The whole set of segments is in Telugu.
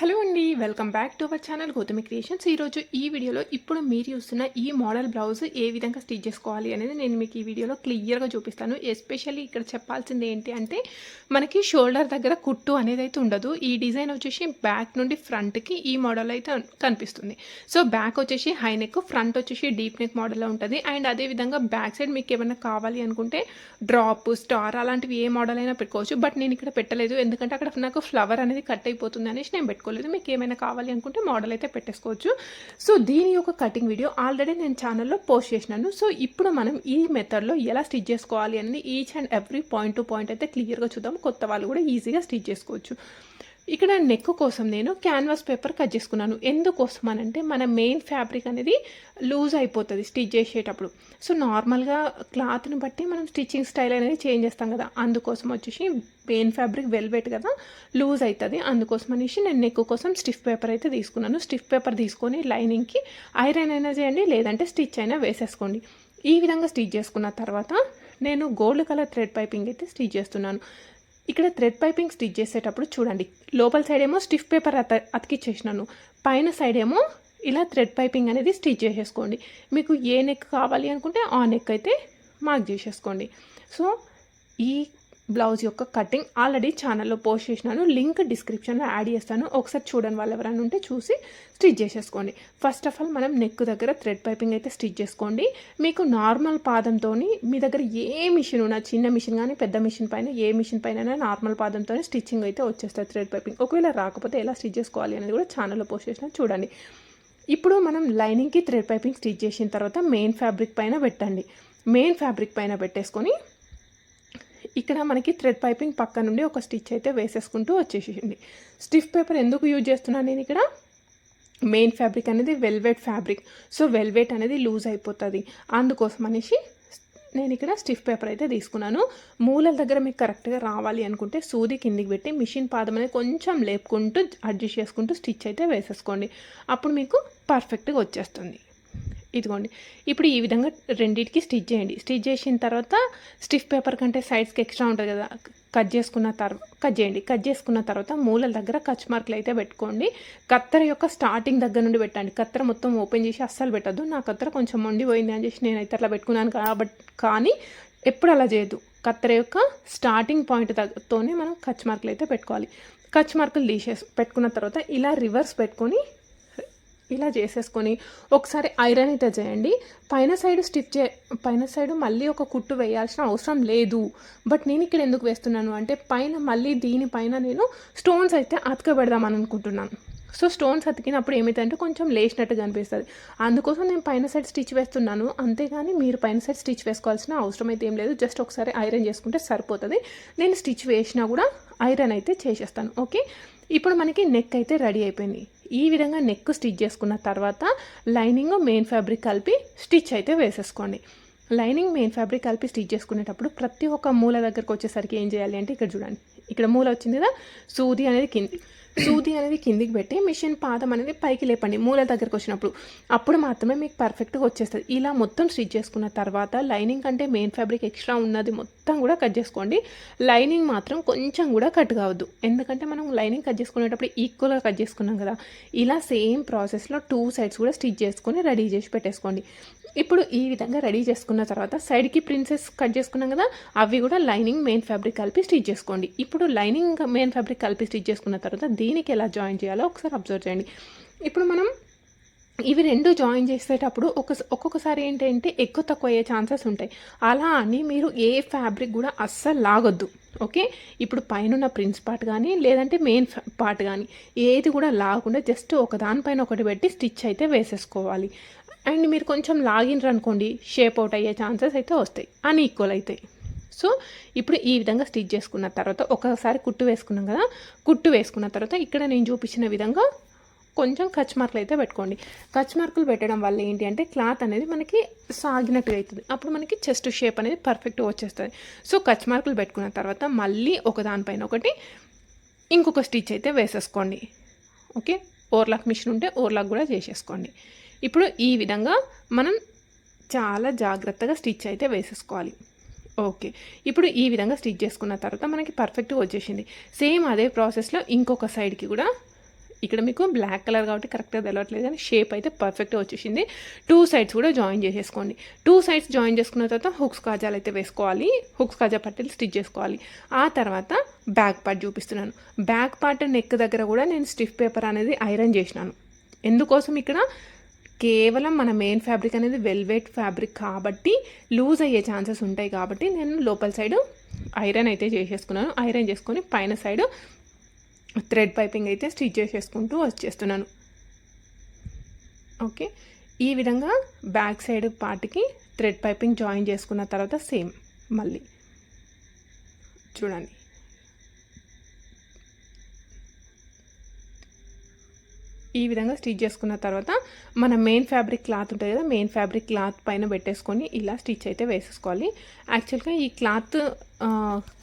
హలో అండి welcome back to our channel Gautami creations. ఈరోజు ఈ వీడియోలో ఇప్పుడు మీరు చూస్తున్న ఈ మోడల్ బ్లౌజ్ ఏ విధంగా స్టిచ్ చేసుకోవాలి అనేది నేను మీకు ఈ వీడియోలో క్లియర్గా చూపిస్తాను. ఎస్పెషల్లీ ఇక్కడ చెప్పాల్సింది ఏంటి అంటే మనకి షోల్డర్ దగ్గర కుట్టు అనేది అయితే ఉండదు. ఈ డిజైన్ వచ్చేసి బ్యాక్ నుండి ఫ్రంట్కి ఈ మోడల్ అయితే కనిపిస్తుంది. సో బ్యాక్ వచ్చేసి హై నెక్ ఫ్రంట్ వచ్చేసి డీప్ నెక్ మోడల్లో ఉంటుంది. అండ్ అదేవిధంగా బ్యాక్ సైడ్ మీకు ఏమైనా కావాలి అనుకుంటే డ్రాప్ స్టార్ అలాంటివి ఏ మోడల్ అయినా పెట్టుకోవచ్చు. బట్ నేను ఇక్కడ పెట్టలేదు. ఎందుకంటే అక్కడ నాకు ఫ్లవర్ అనేది కట్ అయిపోతుంది అనేసి నేను పెట్టుకోలేదు. మీకు ఏమైనా కావాలి అనుకుంటే మోడల్ అయితే పెట్టేసుకోవచ్చు. సో దీని యొక్క కటింగ్ వీడియో ఆల్రెడీ నేను ఛానల్లో పోస్ట్ చేసినాను. సో ఇప్పుడు మనం ఈ మెథడ్లో ఎలా స్టిచ్ చేసుకోవాలి అనేది each and every point to point అయితే క్లియర్గా చూద్దాం. కొత్త వాళ్ళు కూడా ఈజీగా స్టిచ్ చేసుకోవచ్చు. ఇక్కడ నెక్ కోసం నేను క్యాన్వాస్ పేపర్ కట్ చేసుకున్నాను. ఎందుకోసం అని అంటే మన మెయిన్ ఫ్యాబ్రిక్ అనేది లూజ్ అయిపోతుంది స్టిచ్ చేసేటప్పుడు. సో నార్మల్గా క్లాత్ని బట్టి మనం స్టిచ్చింగ్ స్టైల్ అనేది చేంజ్ చేస్తాం కదా. అందుకోసం వచ్చేసి మెయిన్ ఫ్యాబ్రిక్ వెల్వెట్ కదా లూజ్ అవుతుంది అందుకోసం అనేసి నేను నెక్ కోసం స్టిఫ్ పేపర్ అయితే తీసుకున్నాను. స్టిఫ్ పేపర్ తీసుకొని లైనింగ్కి ఐరన్ అయినా చేయండి లేదంటే స్టిచ్ అయినా వేసేసుకోండి. ఈ విధంగా స్టిచ్ చేసుకున్న తర్వాత నేను గోల్డ్ కలర్ థ్రెడ్ పైపింగ్ అయితే స్టిచ్ చేస్తున్నాను. ఇక్కడ థ్రెడ్ పైపింగ్ స్టిచ్ చేసేటప్పుడు చూడండి. లోపల సైడ్ ఏమో స్టిఫ్ పేపర్ అత అతికిచ్చేసినాను. పైన సైడ్ ఏమో ఇలా థ్రెడ్ పైపింగ్ అనేది స్టిచ్ చేసేసుకోండి. మీకు ఏ నెక్ కావాలి అనుకుంటే ఆ నెక్ అయితే మార్క్ చేసేసుకోండి. సో ఈ బ్లౌజ్ యొక్క కటింగ్ ఆల్రెడీ ఛానల్లో పోస్ట్ చేసినాను. లింక్ డిస్క్రిప్షన్లో యాడ్ చేస్తాను. ఒకసారి చూడని వాళ్ళు ఎవరైనా ఉంటే చూసి స్టిచ్ చేసేసుకోండి. ఫస్ట్ ఆఫ్ ఆల్ మనం నెక్ దగ్గర థ్రెడ్ పైపింగ్ అయితే స్టిచ్ చేసుకోండి. మీకు నార్మల్ పాదంతో మీ దగ్గర ఏ మిషన్ ఉన్నా చిన్న మిషన్ కానీ పెద్ద మిషన్ పైన ఏ మిషన్ పైన నార్మల్ పాదంతో స్టిచ్చింగ్ అయితే వచ్చేస్తుంది థ్రెడ్ పైపింగ్ ఒకవేళ రాకపోతే ఎలా స్టిచ్ చేసుకోవాలి అనేది కూడా ఛానల్లో పోస్ట్ చేసినా చూడండి. ఇప్పుడు మనం లైనింగ్కి థ్రెడ్ పైపింగ్ స్టిచ్ చేసిన తర్వాత మెయిన్ ఫ్యాబ్రిక్ పైన పెట్టండి. మెయిన్ ఫ్యాబ్రిక్ పైన పెట్టేసుకొని ఇక్కడ మనకి థ్రెడ్ పైపింగ్ పక్క నుండి ఒక స్టిచ్ అయితే వేసేసుకుంటూ వచ్చేసేయండి. స్టిఫ్ పేపర్ ఎందుకు యూజ్ చేస్తున్నాను నేను ఇక్కడ? మెయిన్ ఫ్యాబ్రిక్ అనేది వెల్వెట్ ఫ్యాబ్రిక్ సో వెల్వెట్ అనేది లూజ్ అయిపోతుంది. అందుకోసం అనేసి నేను ఇక్కడ స్టిఫ్ పేపర్ అయితే తీసుకున్నాను. మూలల దగ్గర మీకు కరెక్ట్గా రావాలి అనుకుంటే సూది కిందికి పెట్టి మిషన్ పాదం అనేది కొంచెం లేపుకుంటూ అడ్జస్ట్ చేసుకుంటూ స్టిచ్ అయితే వేసేసుకోండి. అప్పుడు మీకు పర్ఫెక్ట్గా వచ్చేస్తుంది. ఇదిగోండి. ఇప్పుడు ఈ విధంగా రెండింటికి స్టిచ్ చేయండి. స్టిచ్ చేసిన తర్వాత స్టిఫ్ పేపర్ కంటే సైడ్స్కి ఎక్స్ట్రా ఉంటుంది కదా కట్ చేసుకున్న తర్వాత కట్ చేయండి. కట్ చేసుకున్న తర్వాత మూలల దగ్గర కచ్ మార్కులు అయితే పెట్టుకోండి. కత్తెర యొక్క స్టార్టింగ్ దగ్గర నుండి పెట్టండి. కత్తెర మొత్తం ఓపెన్ చేసి అస్సలు పెట్టద్దు. నా కత్తెర కొంచెం మొండి పోయింది అని చేసి నేనైతే అట్లా పెట్టుకున్నాను కాబట్టి కానీ ఎప్పుడు అలా చేయదు కత్తెర యొక్క స్టార్టింగ్ పాయింట్ దగ్గరతోనే మనం కచ్ మార్కులు అయితే పెట్టుకోవాలి. కచ్ మార్కులు తీసేసి పెట్టుకున్న తర్వాత ఇలా రివర్స్ పెట్టుకొని ఇలా చేసేసుకొని ఒకసారి ఐరన్ అయితే చేయండి. పైన సైడ్ స్టిచ్ చే పైన సైడ్ మళ్ళీ ఒక కుట్టు వేయాల్సిన అవసరం లేదు. బట్ నేను ఇక్కడ ఎందుకు వేస్తున్నాను అంటే పైన మళ్ళీ దీనిపైన నేను స్టోన్స్ అయితే అతకబెడదామని అనుకుంటున్నాను. సో స్టోన్స్ అతికినప్పుడు ఏమైతే కొంచెం లేచినట్టు అనిపిస్తుంది. అందుకోసం నేను పైన సైడ్ స్టిచ్ వేస్తున్నాను. అంతేగాని మీరు పైన సైడ్ స్టిచ్ వేసుకోవాల్సిన అవసరం అయితే ఏం లేదు. జస్ట్ ఒకసారి ఐరన్ చేసుకుంటే సరిపోతుంది. నేను స్టిచ్ వేసినా కూడా ఐరన్ అయితే చేసేస్తాను. ఓకే? ఇప్పుడు మనకి నెక్ అయితే రెడీ అయిపోయింది. ఈ విధంగా నెక్ స్టిచ్ చేసుకున్న తర్వాత లైనింగ్ మెయిన్ ఫ్యాబ్రిక్ కలిపి స్టిచ్ అయితే వేసేసుకోండి. లైనింగ్ మెయిన్ ఫ్యాబ్రిక్ కలిపి స్టిచ్ చేసుకునేటప్పుడు ప్రతి ఒక్క మూల దగ్గరకు వచ్చేసరికి ఏం చేయాలి అంటే ఇక్కడ చూడండి. ఇక్కడ మూల వచ్చింది కదా? సూది అనేది కింది. సూది అనేది కిందికి పెట్టి మిషన్ పాదం అనేది పైకి లేపండి మూల దగ్గరకు వచ్చినప్పుడు. అప్పుడు మాత్రమే మీకు పర్ఫెక్ట్గా వచ్చేస్తుంది. ఇలా మొత్తం స్టిచ్ చేసుకున్న తర్వాత లైనింగ్ కంటే మెయిన్ ఫ్యాబ్రిక్ ఎక్స్ట్రా ఉన్నది మొత్తం కూడా కట్ చేసుకోండి. లైనింగ్ మాత్రం కొంచెం కూడా కట్ కావద్దు. ఎందుకంటే మనం లైనింగ్ కట్ చేసుకునేటప్పుడు ఈక్వల్గా కట్ చేసుకున్నాం కదా. ఇలా సేమ్ ప్రాసెస్లో టూ సైడ్స్ కూడా స్టిచ్ చేసుకొని రెడీ చేసి పెట్టేసుకోండి. ఇప్పుడు ఈ విధంగా రెడీ చేసుకున్న తర్వాత సైడ్కి ప్రిన్సెస్ కట్ చేసుకున్నాం కదా అవి కూడా లైనింగ్ మెయిన్ ఫ్యాబ్రిక్ కలిపి స్టిచ్ చేసుకోండి. ఇప్పుడు లైనింగ్ మెయిన్ ఫ్యాబ్రిక్ కలిపి స్టిచ్ చేసుకున్న తర్వాత దీనికి ఎలా జాయిన్ చేయాలో ఒకసారి అబ్జర్వ్ చేయండి. ఇప్పుడు మనం ఇవి రెండు జాయిన్ చేసేటప్పుడు ఒక ఒక్కొక్కసారి ఏంటంటే ఎక్కువ తక్కువ అయ్యే ఛాన్సెస్ ఉంటాయి. అలా అని మీరు ఏ ఫ్యాబ్రిక్ కూడా అస్సలు లాగొద్దు. ఓకే? ఇప్పుడు పైన ప్రిన్స్ పార్ట్ కానీ లేదంటే మెయిన్ పార్ట్ కానీ ఏది కూడా లాగకుండా జస్ట్ ఒక దానిపైన ఒకటి పెట్టి స్టిచ్ అయితే వేసేసుకోవాలి. అండ్ మీరు కొంచెం లాగినరు అనుకోండి షేప్ అవుట్ అయ్యే ఛాన్సెస్ అయితే వస్తాయి. అన్ఈక్వల్ అవుతాయి సో ఇప్పుడు ఈ విధంగా స్టిచ్ చేసుకున్న తర్వాత ఒకసారి కుట్టు వేసుకున్నాం కదా కుట్టు వేసుకున్న తర్వాత ఇక్కడ నేను చూపించిన విధంగా కొంచెం కచ్ మార్కులు అయితే పెట్టుకోండి. కచ్ మార్కులు పెట్టడం వల్ల ఏంటి అంటే క్లాత్ అనేది మనకి సాగినట్టుగా అవుతుంది. అప్పుడు మనకి చెస్ట్ షేప్ అనేది పర్ఫెక్ట్గా వచ్చేస్తుంది. సో కచ్ మార్కులు పెట్టుకున్న తర్వాత మళ్ళీ ఒక దానిపైన ఒకటి ఇంకొక స్టిచ్ అయితే వేసేసుకోండి. ఓకే? ఓర్లాక్ మిషన్ ఉంటే ఓర్లాక్ కూడా చేసేసుకోండి. ఇప్పుడు ఈ విధంగా మనం చాలా జాగ్రత్తగా స్టిచ్ అయితే వేసేసుకోవాలి. ఓకే. ఇప్పుడు ఈ విధంగా స్టిచ్ చేసుకున్న తర్వాత మనకి పర్ఫెక్ట్గా వచ్చేసింది. సేమ్ అదే ప్రాసెస్లో ఇంకొక సైడ్కి కూడా ఇక్కడ మీకు బ్లాక్ కలర్ కాబట్టి కరెక్ట్గా తెలవట్లేదు కానీ షేప్ అయితే పర్ఫెక్ట్గా వచ్చేసింది. టూ సైడ్స్ కూడా జాయిన్ చేసేసుకోండి. టూ సైడ్స్ జాయిన్ చేసుకున్న తర్వాత హుక్స్ కాజాలు అయితే వేసుకోవాలి. హుక్స్ కాజా పట్టీలు స్టిచ్ చేసుకోవాలి. ఆ తర్వాత బ్యాక్ పార్ట్ చూపిస్తున్నాను. బ్యాక్ పార్ట్ నెక్ దగ్గర కూడా నేను స్టిఫ్ పేపర్ అనేది ఐరన్ చేసినాను. ఎందుకోసం ఇక్కడ? కేవలం మన మెయిన్ ఫ్యాబ్రిక్ అనేది వెల్వెట్ ఫ్యాబ్రిక్ కాబట్టి లూజ్ అయ్యే ఛాన్సెస్ ఉంటాయి కాబట్టి నేను లోపల సైడ్ ఐరన్ అయితే చేసేసుకున్నాను. ఐరన్ చేసుకొని పైన సైడ్ థ్రెడ్ పైపింగ్ అయితే స్టిచ్ చేసేసుకుంటూ వచ్చేస్తున్నాను. ఓకే ఈ విధంగా బ్యాక్ సైడ్ పార్ట్కి థ్రెడ్ పైపింగ్ జాయిన్ చేసుకున్న తర్వాత సేమ్ మళ్ళీ. చూడండి. ఈ విధంగా స్టిచ్ చేసుకున్న తర్వాత మన మెయిన్ ఫ్యాబ్రిక్ క్లాత్ ఉంటుంది కదా మెయిన్ ఫ్యాబ్రిక్ క్లాత్ పైన పెట్టేసుకొని ఇలా స్టిచ్ అయితే వేసేసుకోవాలి. యాక్చువల్గా ఈ క్లాత్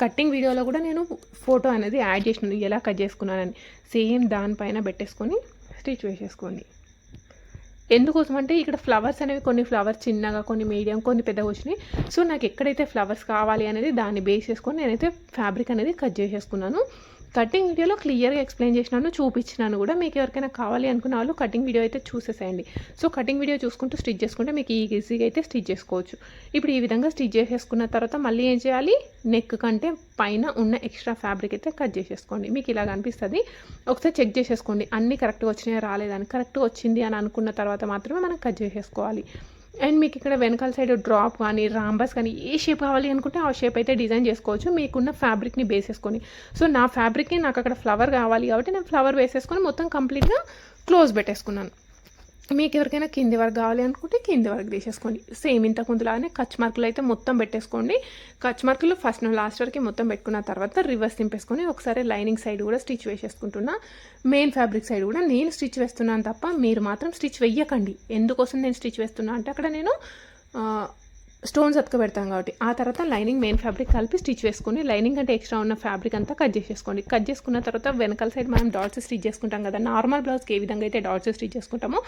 కటింగ్ వీడియోలో కూడా నేను ఫోటో అనేది యాడ్ చేసినాను. ఎలా కట్ చేసుకున్నానని. సేమ్ దానిపైన పెట్టేసుకొని స్టిచ్ వేసేసుకోండి. ఎందుకోసం అంటే ఇక్కడ ఫ్లవర్స్ అనేవి కొన్ని ఫ్లవర్స్ చిన్నగా కొన్ని మీడియం కొన్ని పెద్దగా వచ్చినాయి. సో నాకు ఎక్కడైతే ఫ్లవర్స్ కావాలి అనేది దాన్ని బేస్ చేసుకొని నేనైతే ఫ్యాబ్రిక్ అనేది కట్ చేసేసుకున్నాను. కటింగ్ వీడియోలో క్లియర్గా ఎక్స్ప్లెయిన్ చేసినాను చూపించినాను కూడా. మీకు ఎవరికైనా కావాలి అనుకున్న వాళ్ళు కటింగ్ వీడియో అయితే చూసేసేయండి. సో కటింగ్ వీడియో చూసుకుంటూ స్టిచ్ చేసుకుంటే మీకు ఈజీగా అయితే స్టిచ్ చేసుకోవచ్చు. ఇప్పుడు ఈ విధంగా స్టిచ్ చేసేసుకున్న తర్వాత మళ్ళీ ఏం చేయాలి? నెక్ కంటే పైన ఉన్న ఎక్స్ట్రా ఫ్యాబ్రిక్ అయితే కట్ చేసేసుకోండి. మీకు ఇలా అనిపిస్తుంది. ఒకసారి చెక్ చేసేసుకోండి. అన్నీ కరెక్ట్గా వచ్చినాయా రాలేదని కరెక్ట్గా వచ్చింది అని అనుకున్న తర్వాత మాత్రమే మనం కట్ చేసేసుకోవాలి. అండ్ మీకు ఇక్కడ వెనకాల సైడ్ డ్రాప్ కానీ రాంబస్ కానీ ఏ షేప్ కావాలి అనుకుంటే ఆ షేప్ అయితే డిజైన్ చేసుకోవచ్చు. మీకున్న ఫ్యాబ్రిక్ని వేసేసుకొని సో నా ఫ్యాబ్రిక్ని నాకు అక్కడ ఫ్లవర్ కావాలి కాబట్టి నేను ఫ్లవర్ వేసేసుకొని మొత్తం కంప్లీట్గా క్లోజ్ పెట్టేసుకున్నాను. మీకు ఎవరికైనా కింది వరకు కావాలి అనుకుంటే కింది వరకు తీసేసుకోండి. సేమ్ ఇంతకు ముందులాగానే కచ్ మార్కులు అయితే మొత్తం పెట్టేసుకోండి. కచ్ మార్కులు ఫస్ట్ లాస్ట్ వరకు మొత్తం పెట్టుకున్న తర్వాత రివర్స్ తింపేసుకొని ఒకసారి లైనింగ్ సైడ్ కూడా స్టిచ్ వేసేసుకుంటున్నా. మెయిన్ ఫ్యాబ్రిక్ సైడ్ కూడా నేను స్టిచ్ వేస్తున్నాను తప్ప మీరు మాత్రం స్టిచ్ వెయ్యకండి ఎందుకోసం నేను స్టిచ్ వేస్తున్నా అంటే అక్కడ నేను స్టోన్స్ అతకబెడతాం కాబట్టి ఆ తర్వాత లైనింగ్ మెయిన్ ఫ్యాబ్రిక్ కలిపి స్టిచ్ వేసుకొని లైనింగ్ అంటే ఎక్స్ట్రా ఉన్న ఫ్యాబ్రిక్ అంతా కట్ చేసేసుకోండి. కట్ చేసుకున్న తర్వాత వెనకాల సైడ్ మనం డాట్స్ స్టిచ్ చేసుకుంటాం కదా. నార్మల్ బ్లౌజ్కి ఏ విధంగా అయితే డాట్స్ స్టిచ్ చేసుకుంటామో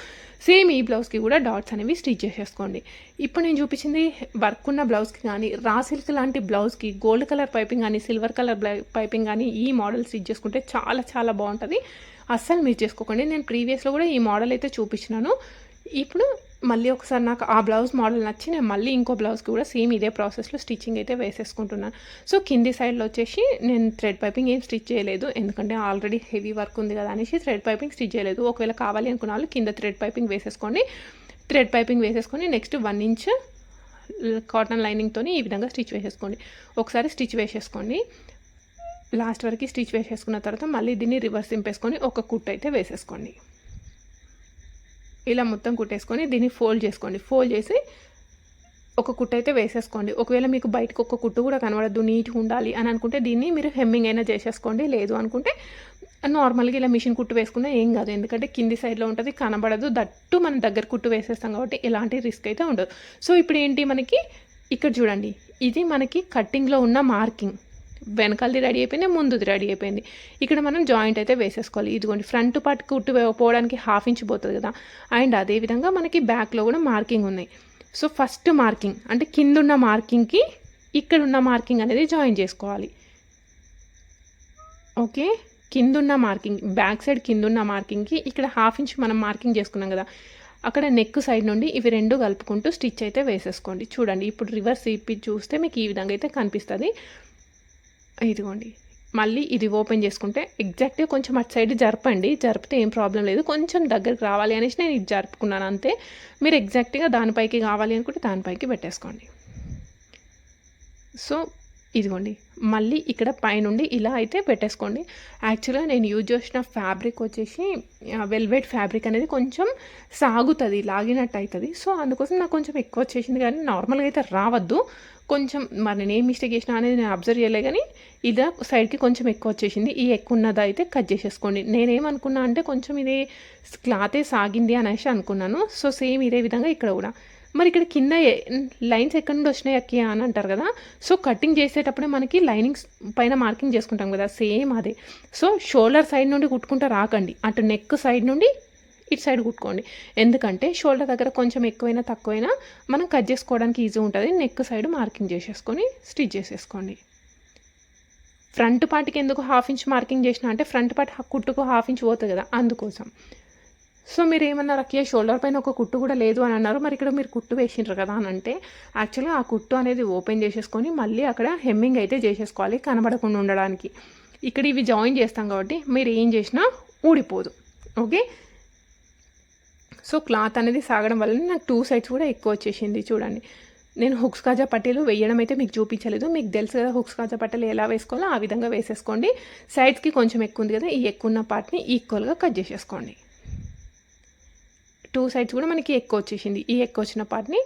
సేమ్ ఈ బ్లౌజ్కి కూడా డాట్స్ అనేవి స్టిచ్ చేసేసుకోండి. ఇప్పుడు నేను చూపించింది వర్క్ ఉన్న బ్లౌజ్కి కానీ రా సిల్క్ లాంటి బ్లౌజ్కి గోల్డ్ కలర్ పైపింగ్ కానీ సిల్వర్ కలర్ పైపింగ్ కానీ ఈ మోడల్ స్టిచ్ చేసుకుంటే చాలా చాలా బాగుంటుంది. అస్సలు మీరు చేసుకోకండి. నేను ప్రీవియస్లో కూడా ఈ మోడల్ అయితే చూపించినాను. ఇప్పుడు మళ్ళీ ఒకసారి నాకు ఆ బ్లౌజ్ మోడల్ నచ్చి నేను మళ్ళీ ఇంకో బ్లౌజ్కి కూడా సేమ్ ఇదే ప్రాసెస్లో స్టిచ్చింగ్ అయితే వేసేసుకుంటున్నాను. సో కింది సైడ్లో వచ్చేసి నేను థ్రెడ్ పైపింగ్ ఏం స్టిచ్ చేయలేదు. ఎందుకంటే ఆల్రెడీ హెవీ వర్క్ ఉంది కదా అనేసి థ్రెడ్ పైపింగ్ స్టిచ్ చేయలేదు. ఒకవేళ కావాలి అనుకున్న వాళ్ళు కింద థ్రెడ్ పైపింగ్ వేసేసుకోండి. థ్రెడ్ పైపింగ్ వేసేసుకొని నెక్స్ట్ వన్ ఇంచ్ కాటన్ లైనింగ్తో ఈ విధంగా స్టిచ్ వేసేసుకోండి. ఒకసారి స్టిచ్ వేసేసుకోండి. లాస్ట్ వరకు స్టిచ్ వేసేసుకున్న తర్వాత మళ్ళీ దీన్ని రివర్స్ దింపేసుకొని ఒక కుట్ అయితే వేసేసుకోండి. ఇలా మొత్తం కుట్టేసుకొని దీన్ని ఫోల్డ్ చేసుకోండి. ఫోల్డ్ చేసి ఒక కుట్టు అయితే వేసేసుకోండి. ఒకవేళ మీకు బయటకు ఒక కుట్టు కూడా కనబడద్దు నీట్గా ఉండాలి అని అనుకుంటే దీన్ని మీరు హెమ్మింగ్ అయినా చేసేసుకోండి. లేదు అనుకుంటే నార్మల్గా ఇలా మిషన్ కుట్టు వేసుకున్నా ఏం కాదు. ఎందుకంటే కింది సైడ్లో ఉంటుంది కనబడదు. దట్టు మనం దగ్గర కుట్టు వేసేస్తాం కాబట్టి ఎలాంటి రిస్క్ అయితే ఉండదు. సో ఇప్పుడు ఏంటి మనకి? ఇక్కడ చూడండి. ఇది మనకి కట్టింగ్లో ఉన్న మార్కింగ్ వెనకాలది రెడీ అయిపోయింది ముందుది రెడీ అయిపోయింది. ఇక్కడ మనం జాయింట్ అయితే వేసేసుకోవాలి. ఇదిగోండి ఫ్రంట్ పార్ట్ కుట్టు పోవడానికి హాఫ్ ఇంచ్ పోతుంది కదా. అండ్ అదేవిధంగా మనకి బ్యాక్లో కూడా మార్కింగ్ ఉన్నాయి సో ఫస్ట్ మార్కింగ్ అంటే కింద ఉన్న మార్కింగ్కి ఇక్కడ ఉన్న మార్కింగ్ అనేది జాయిన్ చేసుకోవాలి. ఓకే? కిందున్న మార్కింగ్ బ్యాక్ సైడ్ కింద ఉన్న మార్కింగ్కి ఇక్కడ హాఫ్ ఇంచ్ మనం మార్కింగ్ చేసుకున్నాం కదా. అక్కడ నెక్ సైడ్ నుండి ఇవి రెండు కలుపుకుంటూ స్టిచ్ అయితే వేసేసుకోండి. చూడండి ఇప్పుడు రివర్స్ ఇప్పి చూస్తే మీకు ఈ విధంగా అయితే కనిపిస్తుంది. ఇదిగోండి. మళ్ళీ ఇది ఓపెన్ చేసుకుంటే ఎగ్జాక్ట్గా కొంచెం అటు సైడ్ జరపండి. జరిపితే ఏం ప్రాబ్లం లేదు. కొంచెం దగ్గరికి రావాలి అనేసి నేను ఇది జరుపుకున్నాను అంతే. మీరు ఎగ్జాక్ట్గా దానిపైకి కావాలి అనుకుంటే దానిపైకి పెట్టేసుకోండి. సో ఇదిగోండి మళ్ళీ ఇక్కడ పైనుండి ఇలా అయితే పెట్టేసుకోండి. యాక్చువల్గా నేను యూజ్ చేసిన ఫ్యాబ్రిక్ వచ్చేసి వెల్వెట్ ఫ్యాబ్రిక్ అనేది కొంచెం సాగుతుంది లాగినట్టు అవుతుంది సో అందుకోసం నాకు కొంచెం ఎక్కువ వచ్చేసింది కానీ నార్మల్గా అయితే రావద్దు. కొంచెం మరి నేను ఏం మిస్టేక్ చేసినా అనేది నేను అబ్జర్వ్ చేయలే కానీ ఇలా సైడ్కి కొంచెం ఎక్కువ వచ్చేసింది. ఈ ఎక్కువ ఉన్నది అయితే కట్ చేసేసుకోండి. నేనేమనుకున్నా అంటే కొంచెం ఇది క్లాతే సాగింది అనేసి అనుకున్నాను. సో సేమ్ ఇదే విధంగా ఇక్కడ కూడా. మరి ఇక్కడ కింద లైన్స్ ఎక్కడి నుండి వచ్చినాయి అక్కి అని అంటారు కదా. సో కటింగ్ చేసేటప్పుడే మనకి లైనింగ్స్ పైన మార్కింగ్ చేసుకుంటాం కదా. సేమ్ అదే. సో షోల్డర్ సైడ్ నుండి కుట్టుకుంటూ రాకండి. అటు నెక్ సైడ్ నుండి ఇటు సైడ్ కుట్టుకోండి. ఎందుకంటే షోల్డర్ దగ్గర కొంచెం ఎక్కువైనా తక్కువైనా మనం కట్ చేసుకోవడానికి ఈజీ ఉంటుంది. నెక్ సైడ్ మార్కింగ్ చేసేసుకొని స్టిచ్ చేసేసుకోండి. ఫ్రంట్ పార్ట్కి ఎందుకు హాఫ్ ఇంచ్ మార్కింగ్ చేసిన అంటే ఫ్రంట్ పార్ట్ కుట్టుకు హాఫ్ ఇంచ్ పోతుంది కదా. అందుకోసం. సో మీరు ఏమన్నారు అక్కయ్య షోల్డర్ పైన ఒక కుట్టు కూడా లేదు అని అన్నారు. మరి ఇక్కడ మీరు కుట్టు వేసిండ్రు కదా అని అంటే యాక్చువల్గా ఆ కుట్టు అనేది ఓపెన్ చేసేసుకొని మళ్ళీ అక్కడ హెమ్మింగ్ అయితే చేసేసుకోవాలి కనబడకుండా ఉండడానికి. ఇక్కడ ఇవి జాయిన్ చేస్తాం కాబట్టి మీరు ఏం చేసినా ఊడిపోదు. ఓకే సో క్లాత్ అనేది సాగడం వల్ల నాకు టూ సైడ్స్ కూడా ఎక్కువ వచ్చేసింది చూడండి. నేను హుక్స్ కాజా పట్టీలు వేయడం అయితే మీకు చూపించలేదు. మీకు తెలుసు కదా హుక్స్ కాజా పట్టీలు ఎలా వేసుకోవాలో ఆ విధంగా వేసేసుకోండి. సైడ్స్కి కొంచెం ఎక్కువ ఉంది కదా ఈ ఎక్కువ ఉన్న పార్ట్ని ఈక్వల్గా కట్ చేసేసుకోండి. టూ సైడ్స్ కూడా మనకి ఎక్కువ వచ్చేసింది. ఈ ఎక్కువ వచ్చిన పార్ట్ని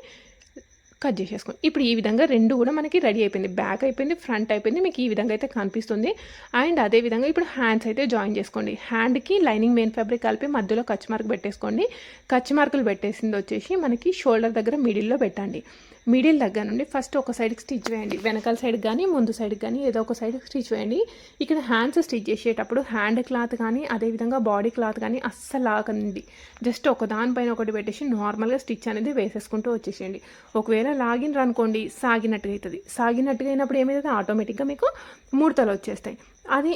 కట్ చేసేసుకోండి ఇప్పుడు ఈ విధంగా రెండు కూడా మనకి రెడీ అయిపోయింది. బ్యాక్ అయిపోయింది ఫ్రంట్ అయిపోయింది. మీకు ఈ విధంగా అయితే కనిపిస్తుంది. అండ్ అదే విధంగా ఇప్పుడు హ్యాండ్స్ అయితే జాయిన్ చేసుకోండి. హ్యాండ్కి లైనింగ్ మెయిన్ ఫ్యాబ్రిక్ కలిపి మధ్యలో కచ్ మార్క్ పెట్టేసుకోండి. కచ్ మార్కులు పెట్టేసింది వచ్చేసి మనకి షోల్డర్ దగ్గర మిడిల్లో పెట్టండి. మిడిల్ దగ్గర నుండి ఫస్ట్ ఒక సైడ్కి స్టిచ్ వేయండి. వెనకాల సైడ్ కానీ ముందు సైడ్ కానీ ఏదో ఒక సైడ్ స్టిచ్ వేయండి. ఇక్కడ హ్యాండ్స్ స్టిచ్ చేసేటప్పుడు హ్యాండ్ క్లాత్ కానీ అదేవిధంగా బాడీ క్లాత్ కానీ అస్సలు లాగండి జస్ట్ ఒక దానిపైన ఒకటి పెట్టేసి నార్మల్గా స్టిచ్ అనేది వేసేసుకుంటూ వచ్చేసేయండి. ఒకవేళ లాగినరు అనుకోండి సాగినట్టుగా అవుతుంది. సాగినట్టుగా అయినప్పుడు ఏమవుతుంది? ఆటోమేటిక్గా మీకు ముడతలు వచ్చేస్తాయి. అది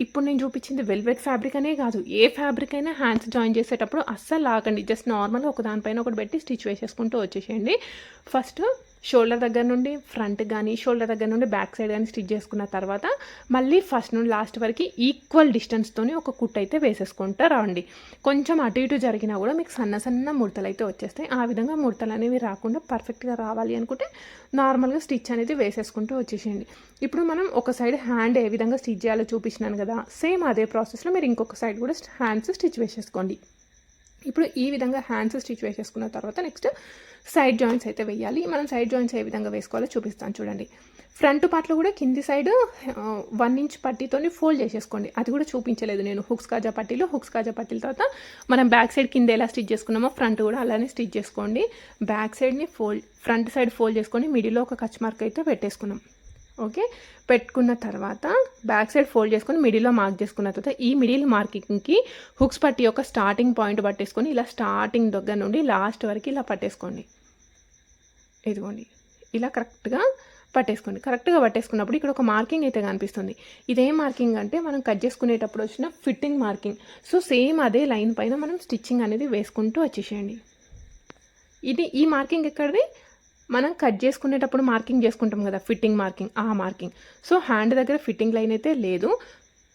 ఇప్పుడు నేను చూపించింది వెల్వెట్ ఫ్యాబ్రిక్ అనే కాదు. ఏ ఫ్యాబ్రిక్ అయినా హ్యాండ్స్ జాయిన్ చేసేటప్పుడు అస్సలు లాగండి. జస్ట్ నార్మల్గా ఒక దానిపైన ఒకటి పెట్టి స్టిచ్ వేసేసుకుంటూ వచ్చేసేయండి. ఫస్ట్ షోల్డర్ దగ్గర నుండి ఫ్రంట్ కానీ షోల్డర్ దగ్గర నుండి బ్యాక్ సైడ్ కానీ స్టిచ్ చేసుకున్న తర్వాత మళ్ళీ ఫస్ట్ నుండి లాస్ట్ వరకు ఈక్వల్ డిస్టెన్స్తోని ఒక కుట్ అయితే వేసేసుకుంటా రావండి కొంచెం అటు ఇటు జరిగినా కూడా మీకు సన్న సన్న ముడతలు అయితే వచ్చేస్తాయి. ఆ విధంగా ముడతలు అనేవి రాకుండా పర్ఫెక్ట్గా రావాలి అనుకుంటే నార్మల్గా స్టిచ్ అనేది వేసేసుకుంటూ వచ్చేసేయండి. ఇప్పుడు మనం ఒక సైడ్ హ్యాండ్ ఏ విధంగా స్టిచ్ చేయాలో చూపించినాను కదా సేమ్ అదే ప్రాసెస్లో మీరు ఇంకొక సైడ్ కూడా హ్యాండ్స్ స్టిచ్ వేసేసుకోండి. ఇప్పుడు ఈ విధంగా హ్యాండ్స్ స్టిచ్ వేసేసుకున్న తర్వాత నెక్స్ట్ సైడ్ జాయింట్స్ అయితే వేయాలి. మనం సైడ్ జాయింట్స్ ఏ విధంగా వేసుకోవాలో చూపిస్తాను చూడండి. ఫ్రంట్ పార్ట్లో కూడా కింది సైడ్ వన్ ఇంచ్ పట్టీతోని ఫోల్డ్ చేసేసుకోండి. అది కూడా చూపించలేదు నేను. హుక్స్ కాజా పట్టీలో హుక్స్ కాజా పట్టీల తర్వాత మనం బ్యాక్ సైడ్ కింద ఎలా స్టిచ్ చేసుకున్నామో ఫ్రంట్ కూడా అలానే స్టిచ్ చేసుకోండి. బ్యాక్ సైడ్ని ఫోల్డ్ ఫ్రంట్ సైడ్ ఫోల్డ్ చేసుకొని మిడిల్లో ఒక కచ్ మార్క్ అయితే పెట్టేసుకున్నాం. ఓకే? పెట్టుకున్న తర్వాత బ్యాక్ సైడ్ ఫోల్డ్ చేసుకొని మిడిల్లో మార్క్ చేసుకున్న తర్వాత ఈ మిడిల్ మార్కింగ్కి హుక్స్ పట్టి యొక్క స్టార్టింగ్ పాయింట్ పట్టేసుకొని ఇలా స్టార్టింగ్ దగ్గర నుండి లాస్ట్ వరకు ఇలా పట్టేసుకోండి. ఇదిగోండి. ఇలా కరెక్ట్గా పట్టేసుకోండి. కరెక్ట్గా పట్టేసుకున్నప్పుడు ఇక్కడ ఒక మార్కింగ్ అయితే కనిపిస్తుంది. ఇదేం మార్కింగ్ అంటే మనం కట్ చేసుకునేటప్పుడు వచ్చిన ఫిట్టింగ్ మార్కింగ్. సో సేమ్ అదే లైన్ పైన మనం స్టిచ్చింగ్ అనేది వేసుకుంటూ వచ్చేసేయండి. ఇది ఈ మార్కింగ్ ఎక్కడిది? మనం కట్ చేసుకునేటప్పుడు మార్కింగ్ చేసుకుంటాం కదా ఫిట్టింగ్ మార్కింగ్ ఆ మార్కింగ్. సో హ్యాండ్ దగ్గర ఫిట్టింగ్ లైన్ అయితే లేదు.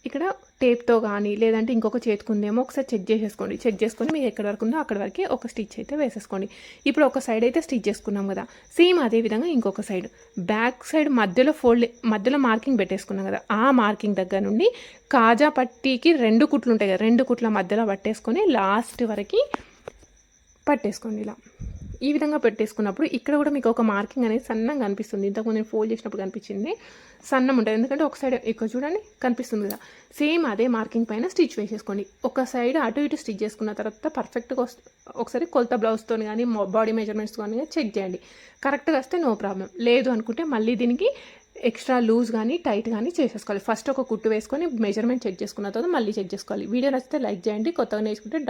ఇక్కడ టేప్తో కానీ లేదంటే ఇంకొక చేతుకుందేమో ఒకసారి చెక్ చేసేసుకోండి. చెక్ చేసుకొని మీకు ఎక్కడి వరకు ఉందో అక్కడి వరకు ఒక స్టిచ్ అయితే వేసేసుకోండి. ఇప్పుడు ఒక సైడ్ అయితే స్టిచ్ చేసుకున్నాం కదా సేమ్ అదే విధంగా ఇంకొక సైడ్. బ్యాక్ సైడ్ మధ్యలో ఫోల్డ్ మధ్యలో మార్కింగ్ పెట్టేసుకున్నాం కదా ఆ మార్కింగ్ దగ్గర నుండి కాజా పట్టీకి రెండు కుట్లు ఉంటాయి కదా రెండు కుట్ల మధ్యలో పట్టేసుకొని లాస్ట్ వరకు పట్టేసుకోండి ఇలా. ఈ విధంగా పెట్టేసుకున్నప్పుడు ఇక్కడ కూడా మీకు ఒక మార్కింగ్ అనేది సన్నంగా కనిపిస్తుంది ఇంతకుముందు నేను ఫోల్డ్ చేసినప్పుడు కనిపించింది సన్నం ఉంటుంది. ఎందుకంటే ఒక సైడ్ ఇక్కడ చూడండి కనిపిస్తుంది కదా. సేమ్ అదే మార్కింగ్ పైన స్టిచ్ వేసేసుకోండి. ఒక సైడ్ అటు ఇటు స్టిచ్ చేసుకున్న తర్వాత పర్ఫెక్ట్గా ఒకసారి కొలత బ్లౌజ్తో కానీ బాడీ మెజర్మెంట్స్ కానీ చెక్ చేయండి. కరెక్ట్గా వస్తే నో ప్రాబ్లం లేదు అనుకుంటే మళ్ళీ దీనికి ఎక్స్ట్రా లూజ్ కానీ టైట్ కానీ చేసేసుకోవాలి. ఫస్ట్ ఒక కుట్టు వేసుకొని మెజర్మెంట్ చెక్ చేసుకున్న తర్వాత మళ్ళీ చెక్ చేసుకోవాలి. వీడియో నచ్చితే లైక్ చేయండి. కొత్తగా నేర్చుకుంటే డౌట్